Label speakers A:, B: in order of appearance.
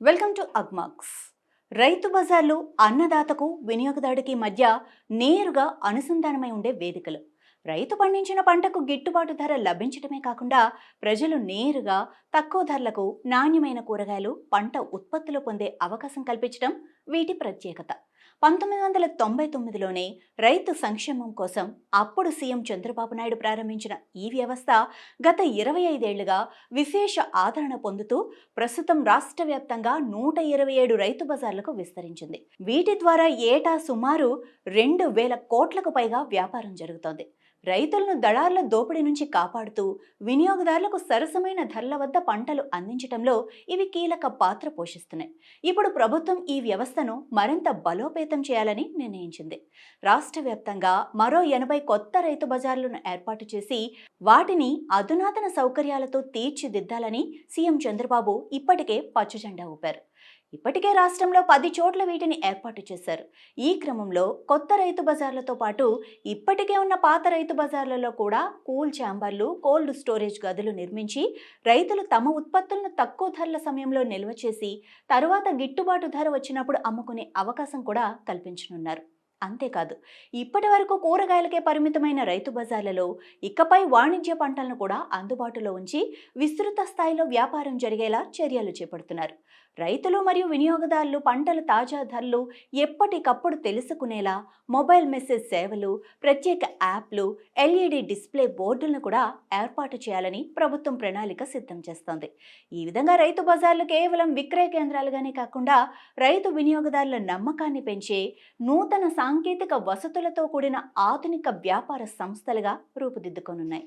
A: Welcome to Agmax. రైతు బజార్లు అన్నదాతకు వినియోగదారుడికి మధ్య నేరుగా అనుసంధానమై ఉండే వేదికలు. రైతు పండించిన పంటకు గిట్టుబాటు ధర లభించడమే కాకుండా ప్రజలు నేరుగా తక్కువ ధరలకు నాణ్యమైన కూరగాయలు పంట ఉత్పత్తులు పొందే అవకాశం కల్పించడం వీటి ప్రత్యేకత. పంతొమ్మిది వందల తొంభై తొమ్మిదిలోనే రైతు సంక్షేమం కోసం అప్పుడు సీఎం చంద్రబాబు నాయుడు ప్రారంభించిన ఈ వ్యవస్థ గత ఇరవై ఐదేళ్ళుగా విశేష ఆదరణ పొందుతూ ప్రస్తుతం రాష్ట్ర వ్యాప్తంగా నూట ఇరవై ఏడు రైతు బజార్లకు విస్తరించింది. వీటి ద్వారా ఏటా సుమారు రెండు వేల కోట్లకు పైగా వ్యాపారం జరుగుతోంది. రైతులను దళార్ల దోపిడీ నుంచి కాపాడుతూ వినియోగదారులకు సరసమైన ధరల వద్ద పంటలు అందించడంలో ఇవి కీలక పాత్ర పోషిస్తున్నాయి. ఇప్పుడు ప్రభుత్వం ఈ వ్యవస్థను మరింత బలోపేతం చేయాలని నిర్ణయించింది. రాష్ట్ర వ్యాప్తంగా మరో ఎనభై కొత్త రైతు బజార్లను ఏర్పాటు చేసి వాటిని అధునాతన సౌకర్యాలతో తీర్చిదిద్దాలని సీఎం చంద్రబాబు ఇప్పటికే పచ్చజెండా ఊపారు. ఇప్పటికే రాష్ట్రంలో పది చోట్ల వీటిని ఏర్పాటు చేశారు. ఈ క్రమంలో కొత్త రైతు బజార్లతో పాటు ఇప్పటికే ఉన్న పాత రైతు బజార్లలో కూడా కూల్ ఛాంబర్లు కోల్డ్ స్టోరేజ్ గదులు నిర్మించి రైతులు తమ ఉత్పత్తులను తక్కువ ధరల సమయంలో నిల్వ చేసి తరువాత గిట్టుబాటు ధర వచ్చినప్పుడు అమ్ముకునే అవకాశం కూడా కల్పించనున్నారు. అంతేకాదు ఇప్పటి వరకు కూరగాయలకే పరిమితమైన రైతు బజార్లలో ఇకపై వాణిజ్య పంటలను కూడా అందుబాటులో ఉంచి విస్తృత స్థాయిలో వ్యాపారం జరిగేలా చర్యలు చేపడుతున్నారు. రైతులు మరియు వినియోగదారులు పంటల తాజా ధరలు ఎప్పటికప్పుడు తెలుసుకునేలా మొబైల్ మెసేజ్ సేవలు ప్రత్యేక యాప్లు ఎల్ఈడి డిస్ప్లే బోర్డులను కూడా ఏర్పాటు చేయాలని ప్రభుత్వం ప్రణాళిక సిద్ధం చేస్తోంది. ఈ విధంగా రైతు బజార్లు కేవలం విక్రయ కేంద్రాలుగానే కాకుండా రైతు వినియోగదారుల నమ్మకాన్ని పెంచే నూతన సాంకేతిక వసతులతో కూడిన ఆధునిక వ్యాపార సంస్థలుగా రూపుదిద్దుకొనున్నాయి.